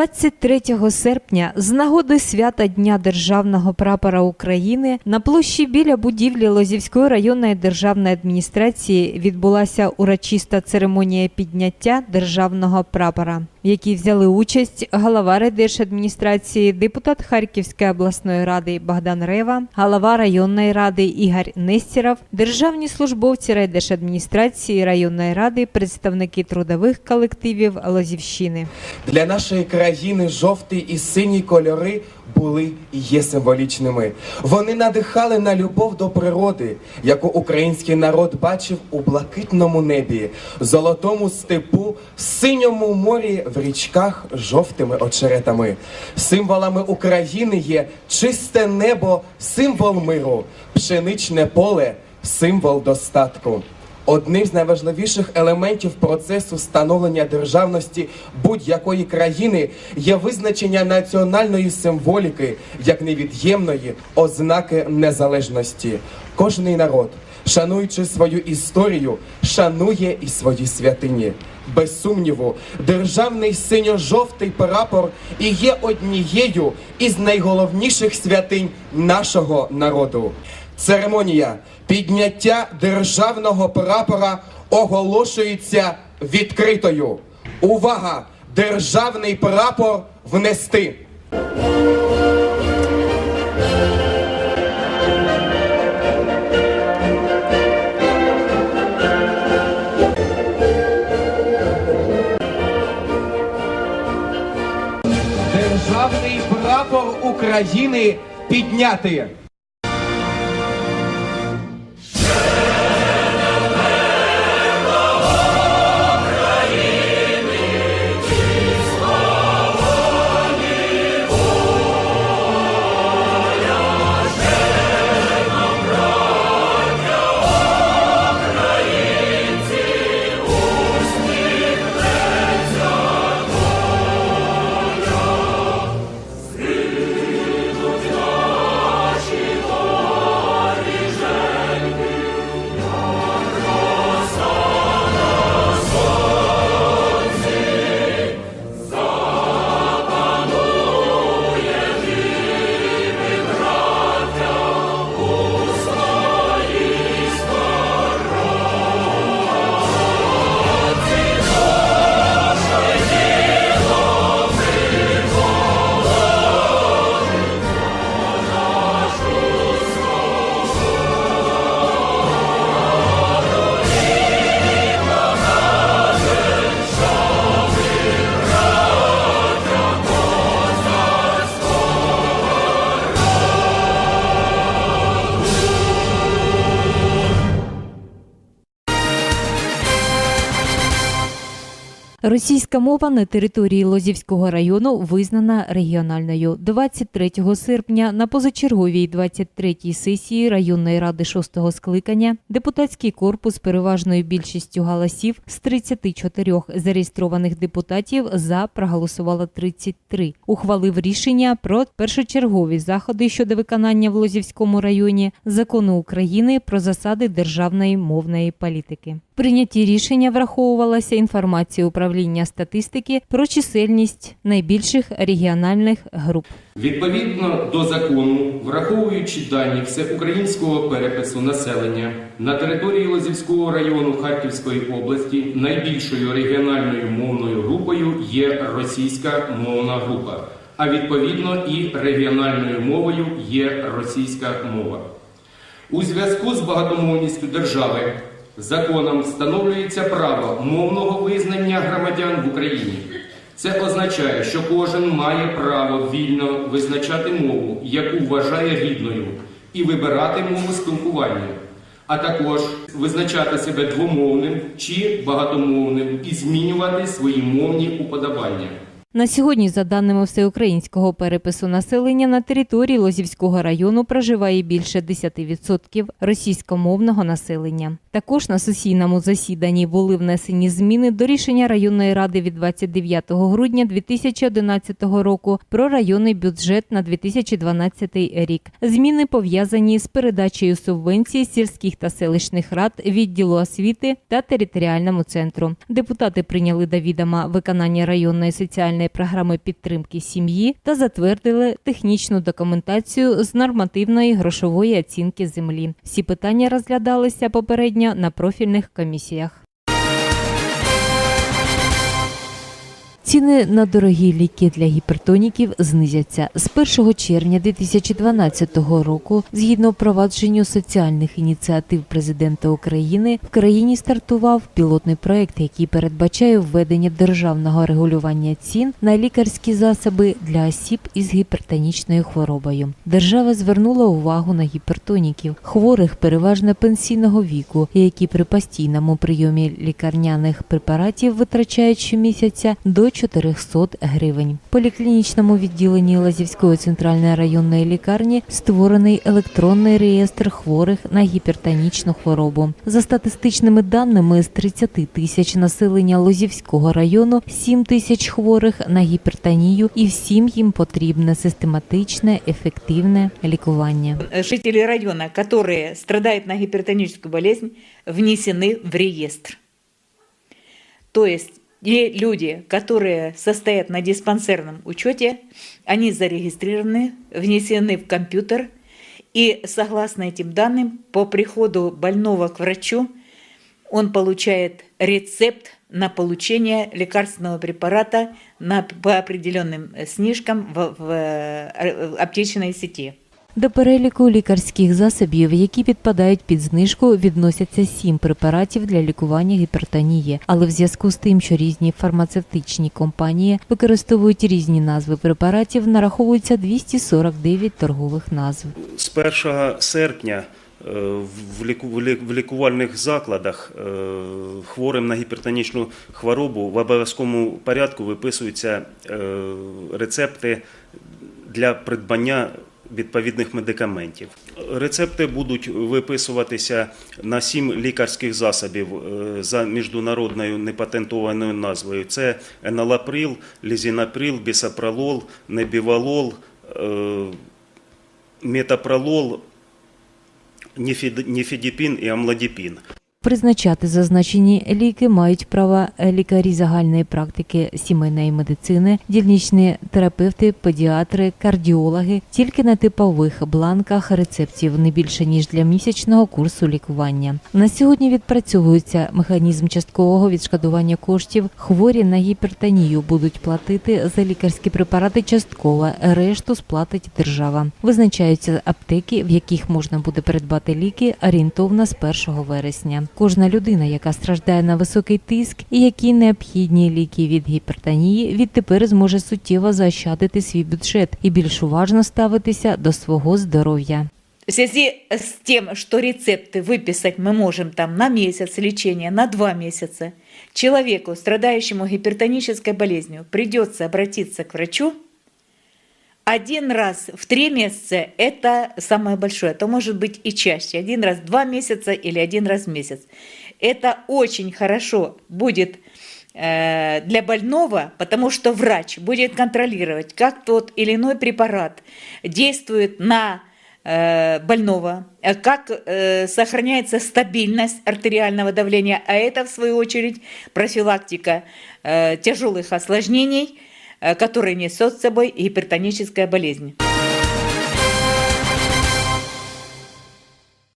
23 серпня з нагоди свята Дня Державного прапора України на площі біля будівлі Лозівської районної державної адміністрації відбулася урочиста церемонія підняття державного прапора, в якій взяли участь голова райдержадміністрації, депутат Харківської обласної ради Богдан Рева, голова районної ради Ігор Нестіров, державні службовці райдержадміністрації районної ради, представники трудових колективів Лозівщини. Для нашої країни жовтий і синій кольори були і є символічними. Вони надихали на любов до природи, яку український народ бачив у блакитному небі, золотому степу, синьому морі в річках жовтими очеретами. Символами України є чисте небо, символ миру, пшеничне поле, символ достатку. Одним з найважливіших елементів процесу становлення державності будь-якої країни є визначення національної символіки як невід'ємної ознаки незалежності. Кожний народ, шануючи свою історію, шанує і свої святині. Без сумніву, державний синьо-жовтий прапор і є однією із найголовніших святинь нашого народу. Церемонія підняття державного прапора оголошується відкритою. Увага! Державний прапор внести. Державний прапор України підняти. Російська мова на території Лозівського району визнана регіональною. 23 серпня на позачерговій 23-й сесії районної ради 6-го скликання депутатський корпус переважною більшістю голосів з 34 зареєстрованих депутатів за проголосувало 33. Ухвалив рішення про першочергові заходи щодо виконання в Лозівському районі закону України про засади державної мовної політики. Прийнятті рішення враховувалася інформація управління статистики про чисельність найбільших регіональних груп. Відповідно до закону, враховуючи дані всеукраїнського перепису населення на території Лозівського району Харківської області найбільшою регіональною мовною групою є російська мовна група, а відповідно і регіональною мовою є російська мова. У зв'язку з багатомовністю держави законом встановлюється право мовного визнання громадян в Україні. Це означає, що кожен має право вільно визначати мову, яку вважає рідною, і вибирати мову спілкування, а також визначати себе двомовним чи багатомовним і змінювати свої мовні уподобання. На сьогодні, за даними всеукраїнського перепису населення, на території Лозівського району проживає більше 10% російськомовного населення. Також на сесійному засіданні були внесені зміни до рішення районної ради від 29 грудня 2011 року про районний бюджет на 2012 рік. Зміни пов'язані з передачею субвенцій сільських та селищних рад відділу освіти та територіальному центру. Депутати прийняли до відома виконання районної соціальної національної програми підтримки сім'ї та затвердили технічну документацію з нормативної грошової оцінки землі. Всі питання розглядалися попередньо на профільних комісіях. Ціни на дорогі ліки для гіпертоніків знизяться з 1 червня 2012 року. Згідно впровадженню соціальних ініціатив президента України, в країні стартував пілотний проект, який передбачає введення державного регулювання цін на лікарські засоби для осіб із гіпертонічною хворобою. Держава звернула увагу на гіпертоніків, хворих переважно пенсійного віку, які при постійному прийомі лікарняних препаратів витрачають щомісяця до 400 гривень. В поліклінічному відділенні Лазівської центральної районної лікарні створений електронний реєстр хворих на гіпертонічну хворобу. За статистичними даними, з 30 тисяч населення Лозівського району 7 тисяч хворих на гіпертонію, і всім їм потрібне систематичне, ефективне лікування. жители района, которые страдают на гипертоническую болезнь, внесены в реестр. То есть те люди, которые состоят на диспансерном учете, они зарегистрированы, внесены в компьютер, и согласно этим данным, по приходу больного к врачу, он получает рецепт на получение лекарственного препарата на, по определенным снижкам в, в э, аптечной сети. До переліку лікарських засобів, які підпадають під знижку, відносяться сім препаратів для лікування гіпертонії. Але в зв'язку з тим, що різні фармацевтичні компанії використовують різні назви препаратів, нараховується 249 торгових назв. З 1 серпня е, в ліку- в лі- в лікувальних закладах е, хворим на гіпертонічну хворобу в обов'язковому порядку виписуються е, рецепти для придбання відповідних медикаментів. Рецепти будуть виписуватися на сім лікарських засобів е, за міжнародною непатентованою назвою. Це еналаприл, лізінаприл, бісопролол, небівалол, е, метапролол, ніфідіпін і амлодіпін. Призначати зазначені ліки мають право лікарі загальної практики сімейної медицини, дільничні терапевти, педіатри, кардіологи тільки на типових бланках рецептів не більше ніж для місячного курсу лікування. На сьогодні відпрацьовується механізм часткового відшкодування коштів. Хворі на гіпертонію будуть платити за лікарські препарати частково, решту сплатить держава. Визначаються аптеки, в яких можна буде придбати ліки орієнтовно з 1 вересня. Кожна людина, яка страждає на високий тиск і які необхідні ліки від гіпертонії, відтепер зможе суттєво заощадити свій бюджет і більш уважно ставитися до свого здоров'я. В связи с тем, что рецепты выписать мы можем там на месяц лечения, на два месяца, человеку, страдающему гипертонической болезнью, придется обратиться к врачу один раз в три месяца – это самое большое, а то может быть и чаще, один раз в два месяца или один раз в месяц. Это очень хорошо будет э, для больного, потому что врач будет контролировать, как тот или иной препарат действует на э, больного, э, как сохраняется стабильность артериального давления, а это, в свою очередь, профилактика тяжелых осложнений, э, которые несет с собой гипертоническая болезнь.